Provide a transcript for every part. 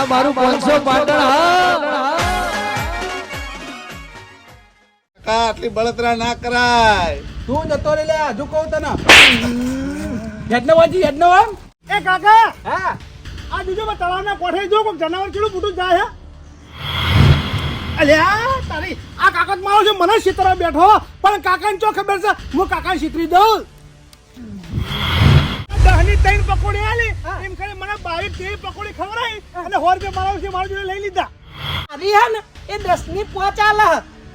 આ મારું પાંચસો પાટણ હા. કાકા આટલી બળતરા ના કરાય. તું જતો રે લે હજુ કહું તને. હેડનો વાજી હેડનો આમ એ કાકા! હા. આ બીજો તળાવના કોઠે જો કોક જનાવર કેવું મોટું જાય હે. અલ્યા તારી આ કાકા મારો છે મને શીતરા બેઠો. પણ કાકાને ચો ખબર છે? હું કાકા શીતરી દઉં. દહની ત્રણ પકોડી આલી. એમ કરી મને બાવીસ તેવી પકોડી ખવડાવી અને હોર બે મારા છે મારા જોડે લઈ લીધા. અરે હે ને એ દસની પોચ આલે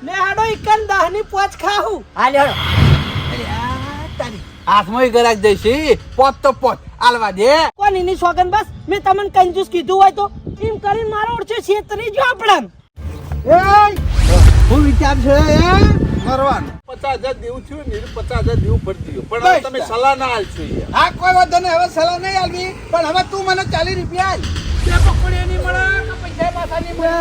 મે હાડો ઇકન દહની પોચ ખાહું. હાલ હેડો હાથમાં ગરાક જઈશી પોત તો પોત આલવા દે. કોની ની સોગન બસ? મેં તમને કંજૂસ કીધું હોય તો એમ કરીને મારો ઓળશે છેતરી જો આપણે હું વિચાર છે કરવાનું પચાસ હજાર દેવું છું ને પચાસ હજાર દેવું પડતી પણ હવે તમે સલાહ ના આલશો હા કોઈ વાંધો નહીં. હવે સલાહ નહીં આલવી પણ હવે તું મને ચાલીસ રૂપિયા આલ. પકોડી નહીં મળે કે પૈસા પાછા નહીં મળે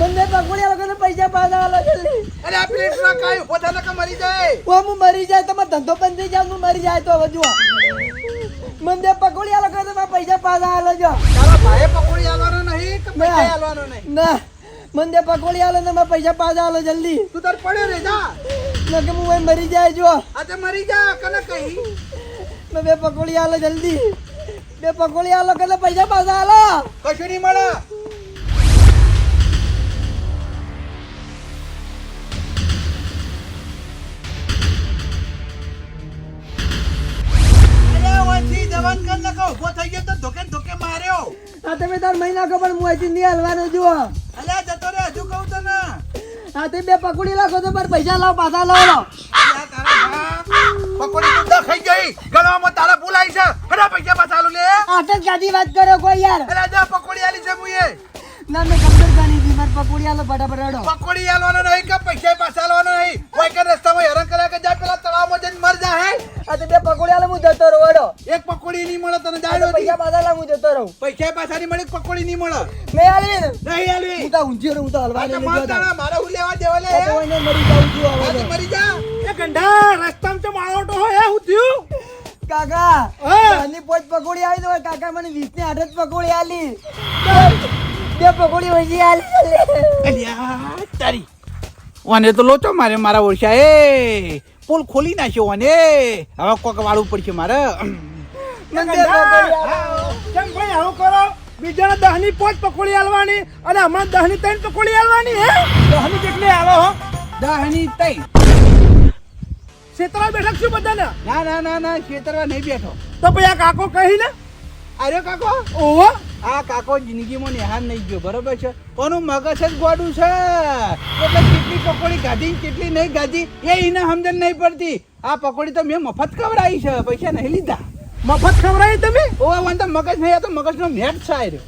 મને પકોડી વગર પૈસા પાછા આલો જલ્દી. અરે આ કાય ઊભો થા મરી જાય. ઓ હું મરી જાય તો ધંધો બંધ થઈ જાય હું મરી જાય તો હવે જુઓ. મને પકોડી વગર તમે પૈસા પાછા આલો જો તારા ભાઈએ પકોડી આલવાનો નહીં કે પૈસા. આલવાનો નહીં? ના. મને પકોડી આલે ને મારા પૈસા પાછા આલે જલ્દી. તું તાર પડ્યો રે જા. નકે હું અહીં મરી જાય જો આજે મરી જા કને કહી? મે બે પકોડી આલે જલ્દી. બે પકોડી આલો કે પૈસા પાછા આલો. કશું નહીં મળે. થઈ ગયો તો ધોકે ધોકે માર્યો. આ તમે તાર મહિના ખબર હું અહીંથી નહીં હાલવાનો જુઓ. અલ્યા હજુ કહું તને આ તે બે પકોડી લાખો તો પર પૈસા લાવ પાછા લાવ લો બાપ. પકોડી તું ખાઈ ગઈ. ગળવામાં તારા ભૂલાઈ છે. અરે પૈસા પાછા આલું લે. આટલ ગાદી વાત કરો કોઈ યાર. અરે જા પકોડી આલી છે મુયે ના મેં કમ્પ્લીટ કરી દી માર પકોડી આલો ફટાફટ હેડો પકોડી આલવાનો નહીં કે પૈસા પાછા લાવવાનો નહીં. કોઈ કે રસ્તામાં હેરાન કર્યા કે જા પેલા તળાવમાં જઈને મર જા હે. આ તે બે પકોડી આલો હું જતો એક પકોડી નહીં મળે તને જાડો પૈસા પાછા લાવ હું જતો રહું. પૈસા પાછા નહીં મળે પકોડી નહીં મળે. મેં આલવી ને? નહીં આલવી. હું તો રહું હું તો હલવા નહીં માર હું લેવા દેવા લે કોઈને મરી જાઉં છું આ હવે તો. તો. મરી જા. એ ગંડા રસ્તામાં તો માળોટો હોય હું થયું કાકા હા. આની પોચ પકોડી આવી તો કાકા મને વીસની આઠ જ પકોડી આલી. બે પકોડી વજી આલી અલ્યા તારી. વાને તો લોચો મારે મારા ઓળશા એ. પોલ ખોલી નાખ્યો અને હવે કોક વાળવું પડશે મારે. પકોડી કેમ ભાઈ આવું કરો? બીજાને દહની પોચ પકોડી આલવાની અને અમારે દહની ત્રણ પકોડી આલવાની હે? દહની કેટલી આલો હો. દહની તઈ. શેતરા બેઠક છું બધાને? ના ના ના ના ખેતરવા નહીં બેઠો. તો ભાઈ આ કાકો કહીને અરે કાકો ઓહો. આ કાકો જિંદગીમાં નિહાન નહીં ગયો બરોબર છે? કોનું મગજ જ ગોડું છે. એટલે કેટલી પકોડી ગાધી કેટલી નહીં ગાધી એ એને સમજણ નહીં પડતી. આ પકોડી તો મેં મફત ખવડાવી છે પૈસા નહીં લીધા. મફત ખવડાવી તમે? ઓવે વન તો મગજ નહીં આ તો મગજનો મેટ છે રહ્યો.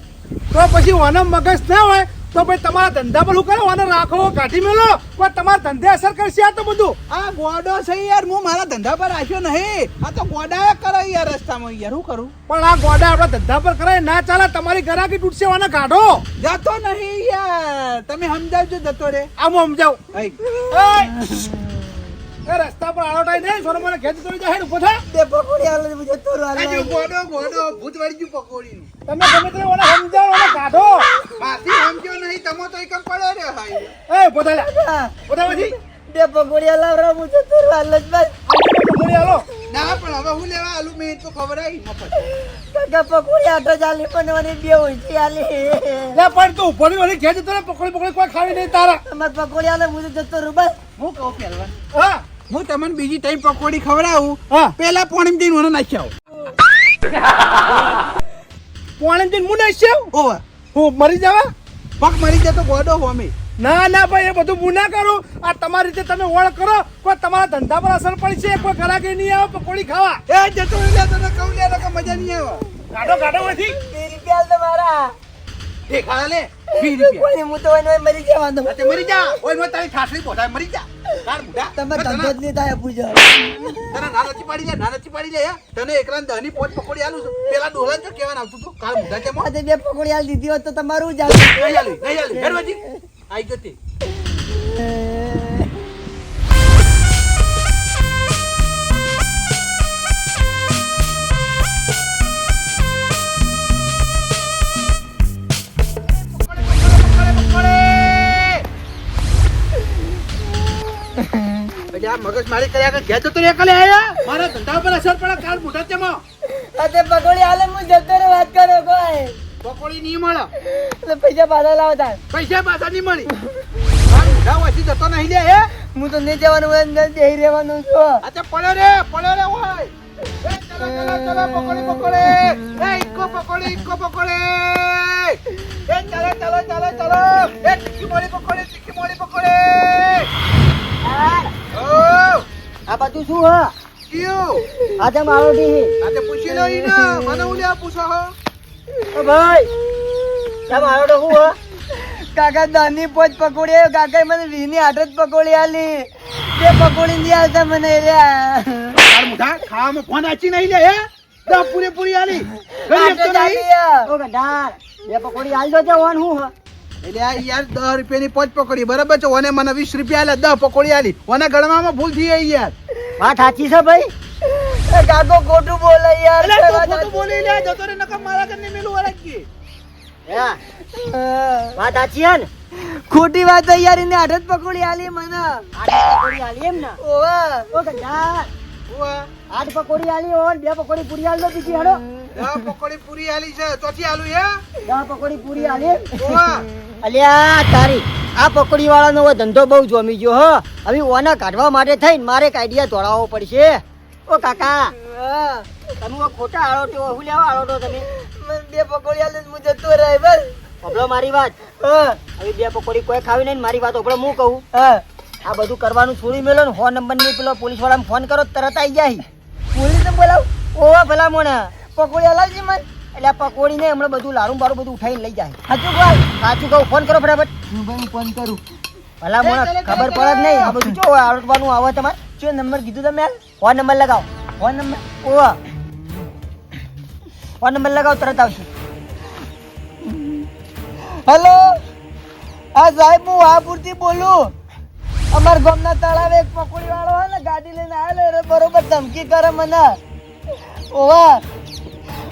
તો પછી ઓનો મગજ ના હોય તો ભાઈ તમારા ધંધા પર શું કરો? ઓને રાખો કાઢી મેલો. પણ તમારા ધંધે અસર કરશે આ તો બધું. આ ગોડો છે યાર હું મારા ધંધા પર રાખ્યો નહીં. આ તો ગોડા કરે યાર રસ્તામાં યાર શું કરું? પણ આ ગોડા આપણા ધંધા પર કરાય ના ચાલે તમારી ગરાકી તૂટશે ઓને કાઢો જતો નહીં યાર. તમે સમજાવજો જતો રે આમ હું સમજાવું. હઈ. એ રસ્તા પર આલોટાઈ નહીં સોનો મને ખેંચ તોડી જાય ઊભો થા. બે પકોડી આલો હું જતો રહું આ ગોડો ગોડો ભૂત વળી ગયું પકોડીનું. તમે ગમે તે ઓને સમજાવો ઓને કાઢો માથી સમજ્યો નહીં તમો તો એકમ પડે રે ભાઈ એ બોધા થા લે હા. ઊભો થા પછી. બે પકોડી આલો હું જતો રહું હાલ જ બસ. પકોડી આલો. ના પણ હવે હું લેવા આલુ? મેં તો ખબર આવી મફત. કાકા પકોડી આટો ચાલી પણ મને બે ઓછી આલી. લે પણ તું ની ઓલી ખેંચ તો પકોડી પકોડી કોઈ ખાવી નહીં તારા. તમે પકોડી આલો હું જતો રહું બસ. હું કહું પહેલવાન. હા. હું તમને બીજી ટાઈમ પકોડી ખવડાવું. હા. પેલા પોણી દિન મને નાખી આવું. પોણી દિન હું નાખી આવું ઓવે. હું મરી જવા? પગ મરી જતો તો ગોડો હોમી ના ના ભાઈ એ બધું હું ના કરું. આ તમારી રીતે તમે ઓળ કરો. કોઈ તમારા ધંધા પર અસર પડી છે? કોઈ ગ્રાહકી નહીં આવે પકોડી ખાવા. એ જતો એટલે તને કહું લે નકર મજા નહીં આવે. ગાડો ગાડો નથી બે રૂપિયા તમારા એ ખાલે. રૂપિયા. હું તો એને મરી જવાનો. આ તે મરી જા. ઓય મત તારી ઠાસડી પોતા મરી જા. તમે ધંધો જ નહીં થાય પૂછો તને નાનચી પાડી લે નાનચી પાડી લે તને એકલા ને દહની પોચ પકોડી આલું છું. પેલા ડોલા જો કેવા આવતું તું કાલ મુઢા કેમ બે પકોડી આલ દીધી હોત તો તમારું જ નહીં આલી નહીં આલી. હેડવાજી આઈ જતી એટલે આ મગજ મારી કર્યા કે ઘેર જતો રે એકલે આયા? મારા ધંધા પર અસર પડે કાલ મોટા તેમાં આ તે પકોડી આલે હું જતો રે વાત કરો કોઈ. પકોડી નહીં મળે. એટલે પૈસા પાછા લાવતા પૈસા પાછા નહીં મળી. મોઢા વાંચી જતો નહીં લે હે? હું તો નહીં જવાનું હોય અંદર બેહી રહેવાનું છું. આ તે પડ્યો રે પડ્યો રે હોય. એ ચલો ચલો ચલો પકોડી પકોડી. એ ઇકો પકોડી ઇકો પકોડી. એ ચલો ચલો ચલો ચલો. એ તીખી મોળી પકોડી ઓ આ બધું શું હા? ક્યું? આ મારો દી આજે પૂછી લો ઈને મને ઉલ્યા પૂછો હો? ઓ ભાઈ આ મારો ડો હું હા? કાકા દાની પોચ પકોડી આવ્યો કાકા મને વીની આઠ જ પકોડી આલી. બે પકોડી ની આલતા મને રહ્યા તાર મુઠા ખાવામાં ફોન આચી નહીં લે હે? દા પૂરી પૂરી આલી. ગરીબ તો નહીં? ઓ ગઢાર બે પકોડી આલજો તે ઓન હું હા? એટલે આ યાર દસ રૂપિયાની પોચ પકોડી. બરાબર છે? ઓને મને વીસ રૂપિયા આલે દસ પકોડી આલી. ઓને ગળવામાં ભૂલ થઈ ગઈ યાર. વાત સાચી છે ભાઈ? એ કાકો ખોટું બોલે યાર. એટલે તું ખોટું બોલી લે જતો રે નકમ મારા ઘરની મેલું વળકી વાત સાચી હે ને? ખોટી વાત છે યાર એને આઠ પકોડી આલી મને. આઠ પકોડી આલી એમ ને? ઓવા. ઓ ગઢાર આઠ પકોડી આલી ઓર બે પકોડી પૂરી આલજો બીજી હેડો. દસ પકોડી પૂરી આલી છે ચોથી આલુ હે. દસ પકોડી પૂરી આલી ઓવા. અલ્યા તારી. આ પકોડી વાળાનો હવે ધંધો બહુ જમી ગયો હો. હવે ઓના કાઢવા માટે થઈને મારે એક આઈડિયા દોડાવવો પડશે. ઓ કાકા તમે ખોટા આળોટો હું લેવા આળોટો તમે? બે પકોડી લઈને હું જતો રહે બસ. ઓબળો મારી વાત. હવે બે પકોડી કોઈ ખાવી નહીં મારી વાત ઓબળો હું કહું. આ બધું કરવાનું છોડી મેલો ને ફોન નંબરની પેલો પોલીસ વાળાને ફોન કરો તરત આવી જાય. પોલીસ બોલાવ. ઓવા ભલા મોણા પકોડી હલાવજી મને. એટલે આ પકોડી ને હમણાં બધું લારું બારું બધું ઉઠાવીને લઈ જાય. સાચું કહું સાચું કહું ફોન કરો ફટાફટ. હું ફોન કરું. ભલા મોણા ખબર પડે જ નહીં. આ બધું જો આવડવાનું આવે તમારે? જો નંબર કીધું તમે હાલ? ફોન નંબર લગાવો. ફોન નંબર ઓવા ફોન નંબર લગાવો તરત આવશે હેલો? હા સાહેબ હું વાહપુરથી બોલું. અમાર ગામના તળાવે એક પકોડી વાળો હોય ને ગાડી લઈને આવેલો એટલે બરોબર ધમકી કરે મને. ઓવા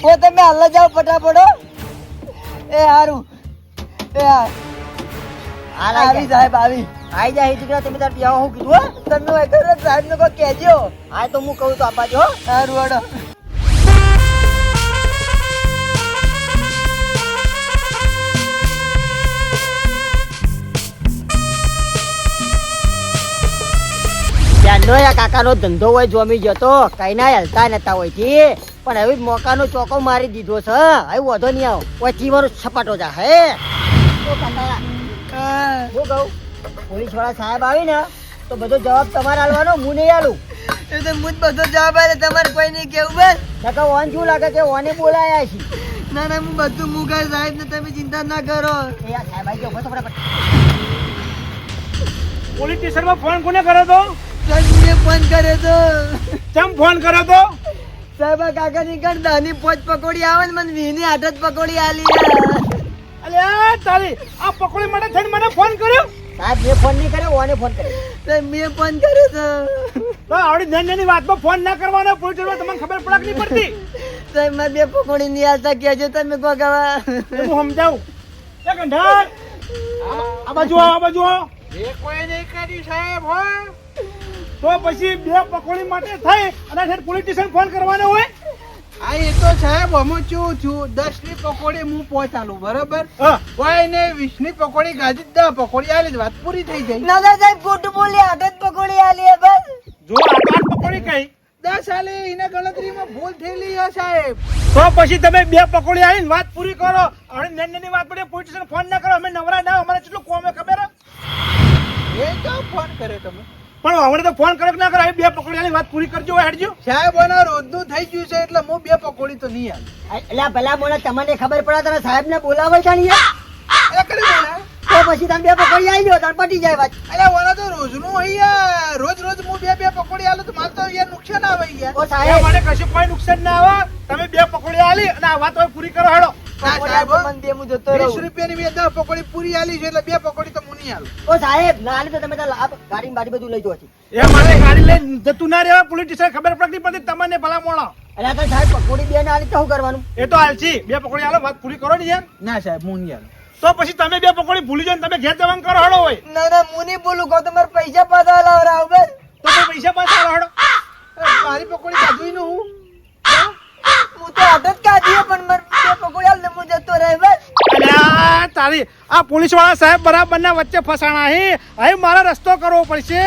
ઓ તમે હાલ જાઓ ફટાફટ એ હારું. એ હા. આવી સાહેબ આવી. આવી જાય દીકરા તમે તાર પ્યાવો હું કીધું હો? તમે એકવાર સાહેબ ને કોઈ કહેજો. હા તો હું કહું તો હારું હડો ત્યાંનો કાકાનો ધંધો હોય જોમી જતો કઈ ના હલતા નતા હોયથી પણ હવે મોકાનો ચોકો મારી દીધો છે હવે વધો નહીં આવો. કોઈ મારો છપાટો જા હે. તો કાકા હું. કહું પોલીસવાળા સાહેબ આવી ને તો બધો જવાબ તમારે આલવાનો હું નહીં આલું. એ તો હું બધો જવાબ આવે તમારે કોઈ નહીં કેવું બસ. નકા ઓન શું લાગે કે ઓને બોલાયા છે? ના ના હું બધું મુગા સાહેબ ને તમે ચિંતા ના કરો. એ સાહેબ આવી ગયો થોડા ફટાફટ. પોલીસ સ્ટેશનમાં ફોન કોને કર્યો તો સાહેબ ફોન કર્યો તો. કેમ ફોન કર્યો તો સાહેબ કાકા ની કણ દાની પોચ પકોડી આવે ને મને વીની આઠ જ પકોડી આલી અલ્યા તારી આ પકોડી માટે થઈને મને ફોન કર્યો? સાહેબ મેં ફોન નહીં કર્યો ઓને ફોન કર્યો. મેં ફોન કર્યો તો. તો આવડી નાની નાની વાતમાં ફોન ના કરવાનો પોલીસ તમને ખબર પડક નહીં પડતી. તો મેં બે પકોડી નહીં આવતા કહેજો તમે ગવા એ હું સમજાવું? એ ગંઢાર આ બાજુ આ બાજુ એ કોઈ નહીં કરી સાહેબ હો. તો પછી બે પકોડી માટે થઈ અને પોલીસ સ્ટેશન ફોન કરવાનો હોય? આ એ તો સાહેબ અમે શું થયું દસની પકોડી હું પહોંચાલું બરાબર? કોઈ ને વીસની પકોડી ગાજી દસ પકોડી આલી વાત પૂરી થઈ જાય. ના ના સાહેબ ખોટું બોલી આઠ પકોડી આલી હે બસ. જો આ આઠ પકોડી કઈ દસ આલી એના ગણતરીમાં ભૂલ થયેલી હે સાહેબ. તો પછી તમે બે પકોડી આવીને વાત પૂરી કરો. અને નાની વાત પડે પોલીસ ફોન ના કરો. અમે નવરા ના અમારે કેટલું કોમે ખબર? એ તો ફોન કર્યો તમે. પણ હવે તો ફોન કરો ના કરો બે પકોડીની વાત પૂરી કરજો હેડજો સાહેબ આના રોજનું થઈ ગયું છે એટલે હું બે પકોડી તો નહીં આલી એટલે ભલા મોણા તમને ખબર પડે તમે સાહેબ ને બોલાવે છે ને તો પછી તમે બે પકોડી આવી જાઓ તાર પટી જાય વાત એટલે ઓના તો રોજનું હોય યાર રોજ રોજ હું બે બે પકોડી આલું તો મારે તો યાર નુકસાન આવે યાર ઓ સાહેબ મને કશું કોઈ નુકસાન ના આવે તમે બે પકોડી આલી અને આ વાત હવે પૂરી કરો હેડો પકોડી બે પકોડી પૂરી આલી છે એટલે બે પકોડી તો હું નહીં આલું. ઓ સાહેબ ના હાલે તો તમે ગાડી બાડી બધું લઈ જો છે એ મારે ગાડી લઈને જતું ના રહેવા પોલીસ સ્ટેશન ખબર પડતી પડતી તમને ભલા મોણા. એટલે આ તો સાહેબ પકોડી બે ના હાલી તો શું કરવાનું? એ તો હાલશી બે પકોડી આલો વાત પૂરી કરો ને યાર. ના સાહેબ હું નહીં તો પછી તમે બે પકોડી ભૂલી જાય ને તમે ઘેર જવાનું કરો હેડો હોય. ના ના હું નહીં બોલું કહું તમારે પૈસા પાછા લાવ બસ. તો પૈસા પાછા આલો મારી પકોડી કાઢવી નું હું. હું તો આદત કાઢી તારી આ પોલીસવાળા સાહેબ બરાબર ના વચ્ચે ફસાણા હે. હવે મારે રસ્તો કરવો પડશે.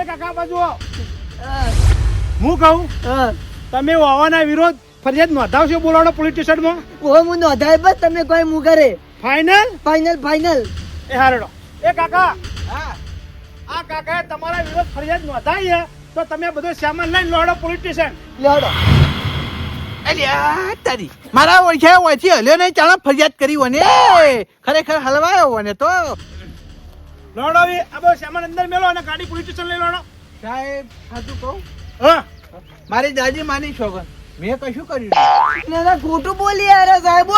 એ કાકા બાજુ હું કહું હા તમે વાવાના વિરોધ ફરિયાદ નોંધાવશો બોલાવડો પોલીસ સ્ટેશનમાં ઓ હું નોંધાય બસ તમે કોઈ મુ કરે ફાઇનલ ફાઇનલ ફાઇનલ એ હારડો. એ કાકા હા. આ કાકાએ તમારા વિરોધ ફરિયાદ નોંધાઈ તો તમે બધો સામાન લઈને લોડો પોલીસ સ્ટેશન લેવડો અલ્યા તારી. મારા ઓળખ્યા ઓળખી હલ્યો નહીં ચાલો ફરિયાદ કરી હોને. ખરેખર હલવાયો હોને તો. લોડો આ બધો સામાન અંદર મેલો અને ગાડી પોલીસ સ્ટેશન લઈ લોડો. સાહેબ સાચું કહું? હા. મારી દાદી માની છોકર મેં કશું કર્યું. ના ના ખોટું બોલી અરે સાહેબ.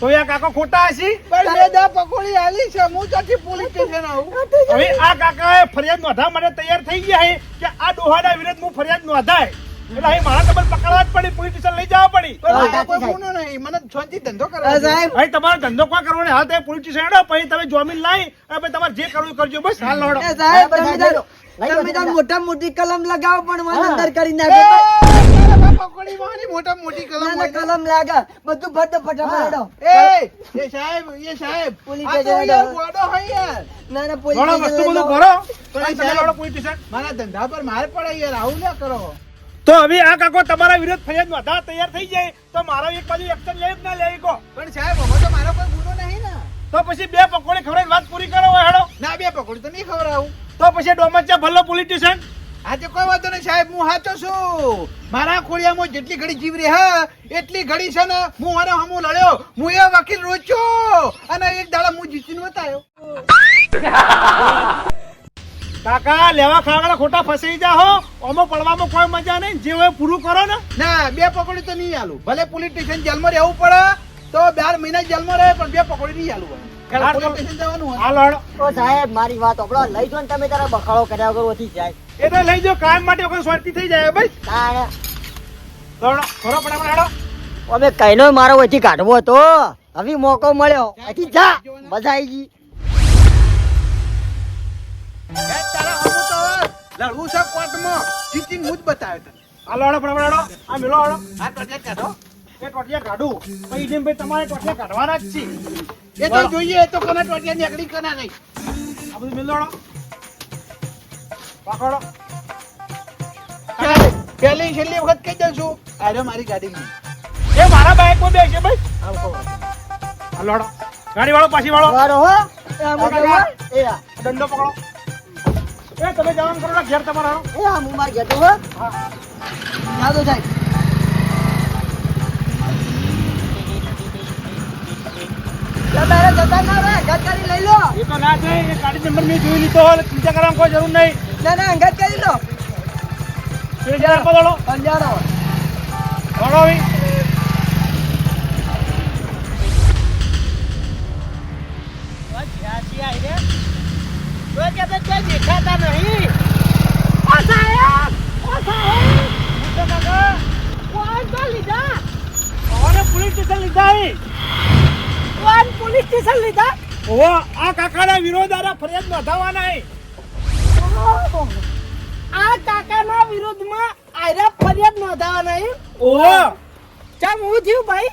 તો યા કાકો ખોટા હશી? પણ મેં દા પકોડી આલી છે. હું ત્યાંથી પોલીસ સ્ટેશન આવું? હવે આ કાકાએ ફરિયાદ નોંધવા માટે તૈયાર થઈ ગયા છે કે આ ડોહાના વિરુદ્ધ હું ફરિયાદ નોંધાય? એટલે અહીં મારા તમને પકડવા જ પડી પોલીસ સ્ટેશન લઈ જવા પડી. પણ હા, મારા કોઈ ગુનો નહીં મને શાંતિ ધંધો કરવા સાહેબ. ભાઈ તમારો ધંધો કોઈ કરવો નહીં? હાલ તમે પોલીસ સ્ટેશન હેડો પછી તમે જોમીન લાવી અને પછી તમારે જે કરવું કરજો. બસ હાલ લોડો સાહેબ તમે તાર- લઈ લો, તમે તાર લઈ લો. મોટા મોટી કલમ લગાવો પણ મને અંદર કરી નાખો મારી મોટા મોટી કલમ. કલમ લાગા. બધું ફટ ફટાફટ હેડો. એ એ સાહેબ એ સાહેબ. પોલીસ આ તો સ્ટેશન ગોડો હોય યાર ના ના પોલીસ સ્ટેશન વસ્તુ બધું કરો તો સાહેબ. લોડો પોલીસ સ્ટેશન મારા ધંધા પર માર પડે યાર આવું ના કરો. તો હવે આ કાકો તમારા વિરુદ્ધ ફરિયાદ નોંધવા તૈયાર થઈ જાય. તો મારો એક બાજુ એક્શન લે જ ના લે કો પણ સાહેબ હવે તો મારો કોઈ ગુનો નહીં ને. તો પછી બે પકોડી ખવડાવી વાત પૂરી કરો હેડો. ના બે પકોડી તો નહીં ખવડાવું. તો પછી ડોમચા ભલ્લો પોલીસ સ્ટેશન આજે કોઈ વાંધો નહીં સાહેબ હું સાચો છું. મારા ખોળિયામાં જેટલી ઘડી જીવ રહે હા એટલી ઘડી છે ને હું મારો હમું લડ્યો. હું એ વકીલ રોચ્યો અને એક દાડા હું જીતીને બતાવ્યો કાકા લેવા ખાવાના ખોટા ફસાઈ જા હો. ઓમો પડવામાં કોઈ મજા નહીં. જે હોય પૂરું કરો ને. ના બે પકોડી તો નહીં આલું. ભલે પોલીસ સ્ટેશન જેલમાં રહેવું પડે તો બાર મહિના જેલમાં રહે પણ બે પકોડી નહીં આલું મારી વાત લઈ જો ને તમે તારા બખાડો કર્યા વગર ઓછી જાય. એ તો લઈ જાઓ કામ માટે વખત થઈ જાય ભાઈ. ખરો હેડો અમે કઈનો મારો ઓછી કાઢવો હતો. હવે મોકો મળ્યો. અહીંથી જા. મજા આવી ગઈ. લડવું છે કોર્ટમાં? જીતીને હું જ બતાવ્યો તને. હાલો હેડો ફટાફટ આ મેલો હેડો આ ટોટિયા કાઢો. એ ટોટિયા કાઢું. પછી જેમ ભાઈ તમારે ટોટિયા કાઢવાના જ છે. એ તો જોઈએ તો કોના ટોટિયા નીકળી કોના નહીં. આ બધું મેલો હેડો પાકડો. પહેલી છેલ્લી વખત કહી દઉં છું. આરે મારી ગાડીમાં એ મારા બાઇકમાં બેસે ભાઈ. હાલો હેડો ગાડી વાળો પાછી વાળો વારો હો. એ આ. દંડો પકડો. એ તમે જવાનું કરો ઘેર તમારા. એ આ હું માર ઘેર જઉં હો. જા તો સાહેબ તારે જતા ના રહે અંગાત કરી લઈ લો. એ તો ના થાય એ ગાડી નંબર મેં જોઈ લીધો હોય ચિંતા કરવાની કોઈ જરૂર નહીં. ના ના અંગાત કરી લો પેલી જરા પકડો અંજારો પકડો હવે. કોને પોલીસ સ્ટેશન લીધા અહીં? ઓહો, આ કાકાના વિરોધ આરા ફરિયાદ નોંધાવવાના અહીં. આ કાકાના વિરોધમાં આયરા ફરિયાદ નોંધાવાના એમ? ઓહો, ચાલ હું થયું ભાઈ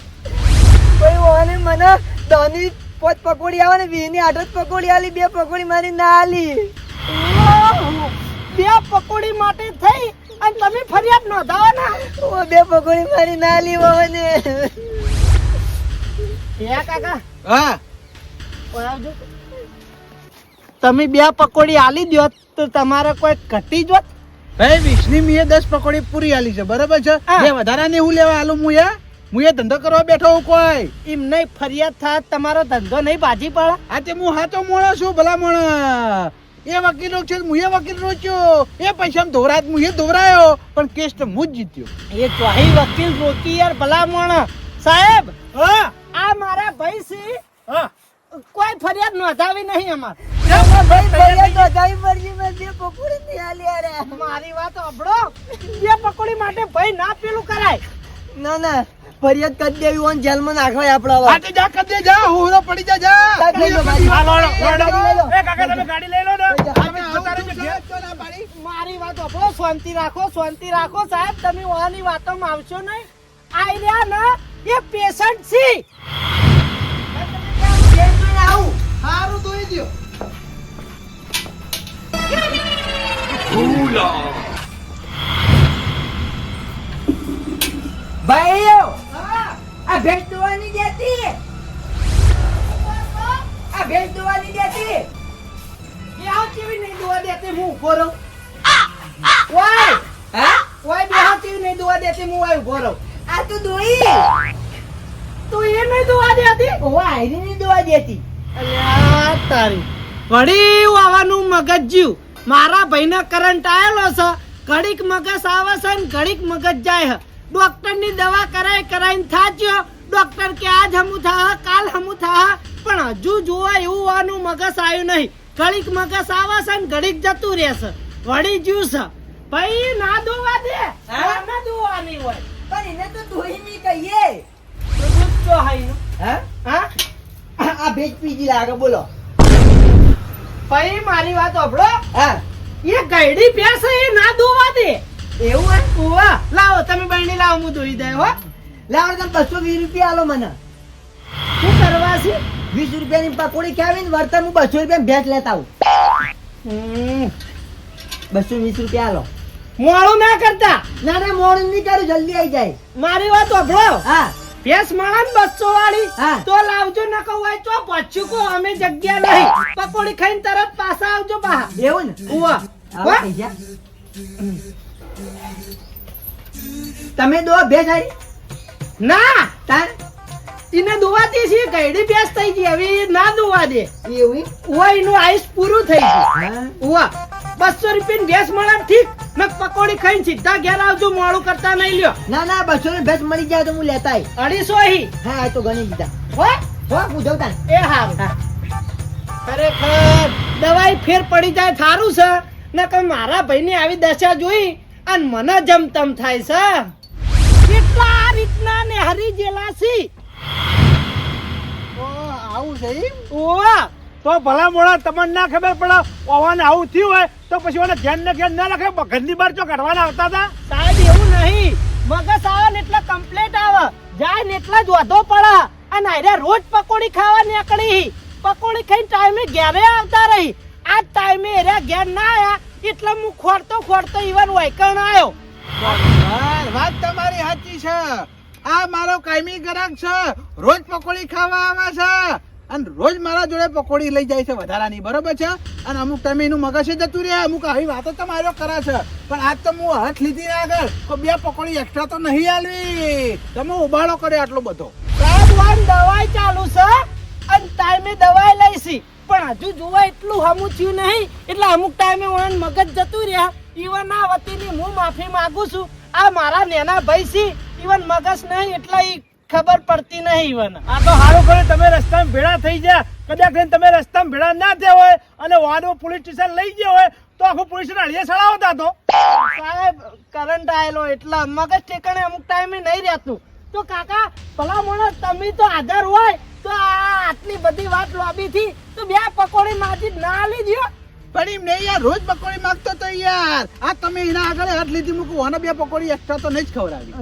કોઈ ઓને મને દોની પોત પકોડી આવે ને ની આઠ જ પકોડી આલી બે પકોડી મારી ના આલી. બે પકોડી માટે થઈ અને તમે ફરિયાદ નોંધાવાના ઓ બે પકોડી મારી ના આલી ઓને હે કાકા? હા. ઓય તમે બે પકોડી આલી દો તો તમારે કોઈ ઘટી જોત? ભાઈ વિષ્ણુ મીએ દસ પકોડી પૂરી આલી છે બરાબર છે? બે વધારાની હું લેવા આલું હું એ હું એ ધંધો કરવા બેઠો હું કોઈ. એમ નહીં ફરિયાદ થાય તમારો ધંધો નહીં બાજી પડે આ તે હું હાથો મોણો છું ભલા મોણ એ વકીલો છે હું એ વકીલ રોચ્યો. એ પૈસા ધોરાત હું એ ધોરાયો પણ કેસ તો હું જ જીત્યો. એ ચોહી વકીલ રોકી યાર ભલા મોણ સાહેબ હા, આ મારા ભાઈ છે. હા. કોઈ ફરિયાદ નોંધાવી નહીં અમાર. મારી વાત અભડો બે પકોડી માટે ભાઈ ના પેલું કરાય. ના ના. ફરિયાદ કરી દેવી હોય જેલમાં નાખવાય આપડે જા કદે જા હોરો પડી જા જા લઈ લો. એ કાકા તમે ગાડી લઈ લો ને. મારી વાત સાંભળો શાંતિ રાખો શાંતિ રાખો સાહેબ. તમે ઓની વાતોમાં આવશો નહીં. આઈ રહ્યા ને એ પેશન્ટ છે. ભાઈ ધોઈ દ્યો. ભાઈઓ આ ભેંસ દોવાની દેતી આ ભેંસ દોવાની દેતી બેહાવ કેવી નહીં દોવા દેતી હું ઊભો રહું? વાય. હા? બે બેહાવ કેવી નહીં દોવા દેતી હું વાય ઊભો રહું? આ તો દોઈ. તું એ નહીં દોવા દેતી? ઓ આયરી નહીં દોવા દેતી. અલ્યા તારી. વળી આવવાનું મગજ જીવ. મારા ભાઈને કરંટ આવેલો છે. ઘડીક મગજ આવે છે ને ઘડીક મગજ જાય છે. ડોક્ટરની દવા કરાય કરાઈને થાચ્યો. ડોક્ટર કે આજ હમું થા કાલ હમું થા પણ હજુ જોવા એવું આનું મગજ આવ્યું નહીં. ઘડીક મગજ આવે છે ને ઘડીક જતું રહેશે. વળી જ્યું છે. ભાઈ ના ધોવા દે? ના ધોવાની હોય. પણ એને તો ધોઈ ની કહીએ. તો હા? હા? આ ભેજ પીજી લાગે બોલો. ભાઈ મારી વાત સાંભળો. હા. એ ગયડી ભેંસ એ ના ધોવા દે એવું હે ઉવા લાવો તમે બહેણી લાવો હું દે હો. લાવો તમે બસો વીસ રૂપિયા આલો મને. શું કરવા છે? વીસ રૂપિયાની પકોડી ખાવી ને વર્તન હું બસો રૂપિયા ભેટ લેતા આવું. બસો વીસ રૂપિયા આલો. મોડું ના કરતા. ના ના મોડું નહીં કરું જલ્દી આવી જાય. મારી વાત સાંભળો. હા. ભેસ મળે ને બસો વાળી. તો લાવજો ન કહું હોય તો પછી કો અમે જગ્યા નહીં. પકોડી ખાઈને તરત પાછા આવજો બા એવું ને? ઉવા. તમે દો ભેંસ આવી ના! તાર એને દોવાતી છે ગયડી ભેંસ થઈ ગઈ હવે ના દોવા દે. એવું? ઈ? એનું આયુષ પૂરું થઈ ગયું. ઓવા બસો રૂપિયા ભેંસ મળે ઠીક મેં પકોડી ખાઈને સીધા ઘેર આવજો મોડું કરતા નહીં લ્યો. ના ના બસો ની ભેંસ મળી જાય તો હું લેતા. અઢીસો હી હા તો ગણી દીધા. હો? હો પૂછો તાન એ હારું. ખરેખર દવાઈ ફેર પડી જાય સારું છે. ને કે મારા ભાઈની આવી દશા જોઈ અને મને જમતમ થાય છે. કેટલા આ રીતના ને હરી જેલા છી? આવું છે? ઓવા તો ભલા મોડા તમને ના ખબર પડે ઓવાને આવું થયું હોય તો પછી ઓને ધ્યાન ને ધ્યાન ના રાખે ઘરની બહાર જો કાઢવાના આવતા હતા? સાહેબ એવું નહીં. મગજ આવે ને એટલે કમ્પ્લેટ આવે. જાય ને એટલા જ વધો પડે. અને આરે રોજ પકોડી ખાવા નીકળી. પકોડી ખાઈને ટાઈમે ઘેરે આવતા રહી. આજ ટાઈમે એરા ઘેર ના આયા એટલે હું ખોરતો ખોરતો ઈવન વાયકણ આવ્યો વાત તમારી સાચી છે. આ મારો કાયમી ગ્રાહક છે. રોજ પકોડી ખાવા આવે છે. અને રોજ મારા જોડે પકોડી લઈ જાય છે વધારાની, બરોબર છે? અને અમુક ટાઈમે એનું મગજ જતું રહે, અમુક આવી વાતો તમારો કરે છે. પણ આજ તો હું હાથ લીધી ને આગળ, તો બે પકોડી એક્સ્ટ્રા તો નહીં આલવી. તમે ઉબાડો કર્યો આટલો બધો. દવાઈ ચાલુ છે. અને ટાઈમે દવાઈ લઈશી. પણ હજુ જોવા એટલું હમું થયું નહીં. એટલે અમુક ટાઈમે મગજ જતું રહ્યા. ઈવન આ વતીની હું માફી માંગુ છું. આ મારા નેના ભાઈ છે. ઈવન મગજ નહીં એટલે ઈ ખબર પડતી નહીં ઈવન. આ તો સારું કર્યું તમે રસ્તામાં ભેળા થઈ ગયા. કદાચ લઈને તમે રસ્તામાં ભેળા ના થયા હોય અને વાડો પોલીસ સ્ટેશન લઈ ગયો હોય તો આખું પોલીસ અળીએ સળાવતા તો સાહેબ કરંટ આવેલો એટલે. મગજ ઠેકાણે અમુક ટાઈમે નહીં રહેતું. તો કાકા ભલા મોણસ તમે તો આધાર હોય તો આ આટલી બધી વાત લોબી થી તો બે પકોડી માજી ના દ્યો. પણ એમ નહીં યાર રોજ પકોડી માંગતો તો યાર. આ તમે એના આગળ હાથ લીધી મૂકું અને બે પકોડી એક્સ્ટ્રા તો નહીં જ ખવડાવી.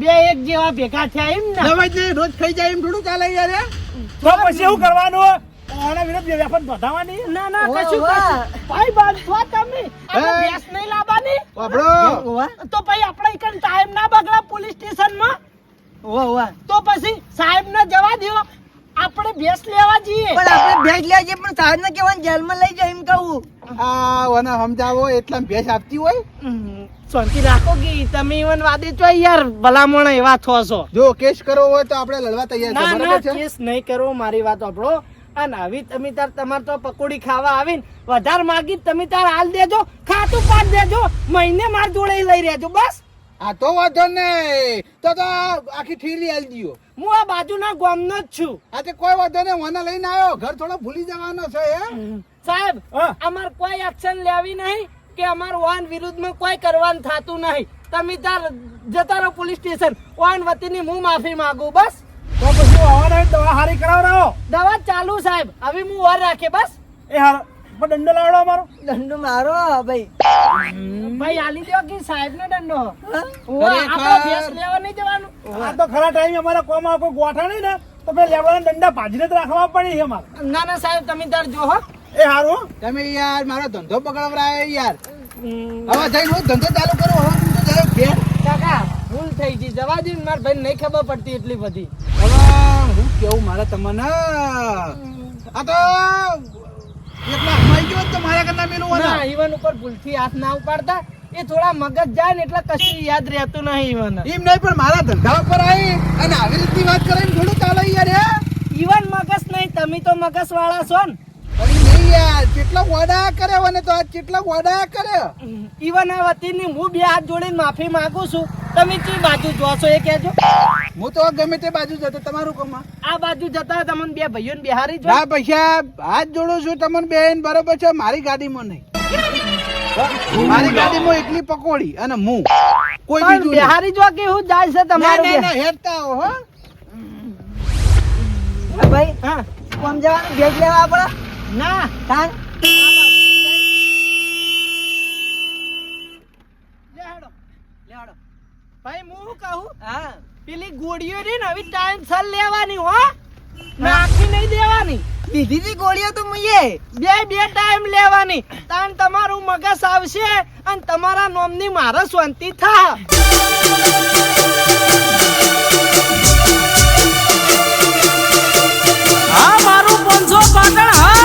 બે એક જેવા ભેગા થયા એમ ને. હવે જે રોજ ખાઈ જાય એમ થોડું ચાલે યાર તો પછી એવું કરવાનું? આના વિરુદ્ધ વેપન બધાવાની ના ના કશું. કશું. ભાઈ બાંધવા તમે. આપણે નહીં લાવવાની? ઓવા. તો ભાઈ આપણે ઈકન ટાઈમ ના બગડા પોલીસ સ્ટેશનમાં ઓ ઓવા. તો પછી સાહેબ આપણે ભેંસ લેવા જઈએ. પણ આપણે ભેંસ લેવા જઈએ પણ સાહેબ ને કેવાનું જેલમાં લઈ જાય એમ કહું. આ ઓને સમજાવો એટલા ભેંસ આપતી હોય? શાંતિ રાખો કે તમે ઈવન વાદે છો યાર ભલામણ એવા થો છો. જો કેસ કરવો હોય તો આપણે લડવા તૈયાર છે ના ના બરાબર છે? કેસ નહીં કરવો મારી વાત આપણો અને આવી તમે તાર તમારે તો પકોડી ખાવા આવીને વધારે માગી તમે તાર હાલ દેજો ખાતું પાડ દેજો મહિને માર જોડે લઈ રહેજો બસ. આ તો વાંધો નહીં. તો તો આખી ઠીલી હાલ દીયો હું આ બાજુના ગામનો જ છું. આ તે કોઈ વાંધો નહીં મને લઈને આવ્યો. ઘર થોડો ભૂલી જવાનો છે હે? સાહેબ. અમાર કોઈ એક્શન લેવી નહીં કે અમારું વાહન વિરુદ્ધમાં કોઈ કરવાનું થતું નહીં. તમે તાર જતા રહો પોલીસ સ્ટેશન. વાહન વતીની હું માફી માંગુ બસ. તો પછી આવવાના દવા હારી રહો દવા ચાલુ સાહેબ હવે હું વાર રાખે બસ. એ હાર પણ દંડો લાવડો અમારો. દંડો મારો ભાઈ. ભાઈ આલી દો કે સાહેબ ને દંડો આપણે ભેંસ લેવા નહીં જવાનું. આ તો ખરા ટાઈમ અમારા કોમાં કોઈ ગોઠા નહીં ને તો પેલા લેવડાના દંડા ભાજીને જ રાખવા પડી છે અમારે. ના ના સાહેબ તમે તાર જો હો. એ હારું તમે યાર મારો ધંધો પકડવરાય યાર. હવે જઈને હું ધંધો ચાલુ કરું હવે ધંધો ચાલુ ઘેર. કાકા ભૂલ થઈ ગઈ. જવા દે મારા ભાઈ નહીં ખબર પડતી એટલી બધી. હવે હું કેવું મારે તમને? આ તો એટલા હમાઈ ગયો તો મારા કરતા મેલું ના. ઈવન ઉપર ભૂલથી હાથ ના ઉપાડતા. એ થોડા મગજ જાય ને એટલે કશું યાદ રહેતું નહીં ઈવન. એમ નહીં પણ મારા ધંધા ઉપર આવી અને આવી રીતની વાત કરીને થોડું ચાલે યાર ઈવન મગજ નહીં તમે તો મગજ વાળા છો ને. યાર કેટલા વાડા કરે મને તો આ કેટલા વાડા કરે? ઈવન આ વતીની હું બે હાથ જોડીને માફી માંગુ છું. તમે કઈ બાજુ જો એ કહેજો. હું તો ગમે તે બાજુ જતો તમારું કમા આ? બાજુ જતા તમને બે ભાઈઓને બિહારી જો. ના પૈસા હાથ જોડું છું તમને બેન બરોબર છે મારી ગાડીમાં નહીં. મારી ગાડીમાં એટલી પકોડી અને હું કોઈ બીજું બિહારી જો કે હું જાય છે તમારે આવો હો ભાઈ હા. કોમ જવાનું ભેજ લેવા આપણે? ના ગોળીઓ રે ને હવે ટાઈમ સર લેવાની હો. નાખી નહીં દેવાની. દીધી તી ગોળીઓ તો મુયે બે બે ટાઈમ લેવાની. તાન તમારું મગજ આવશે અને તમારા નોમની મારા શાંતિ થા. હા મારું 500 પાટણ હા.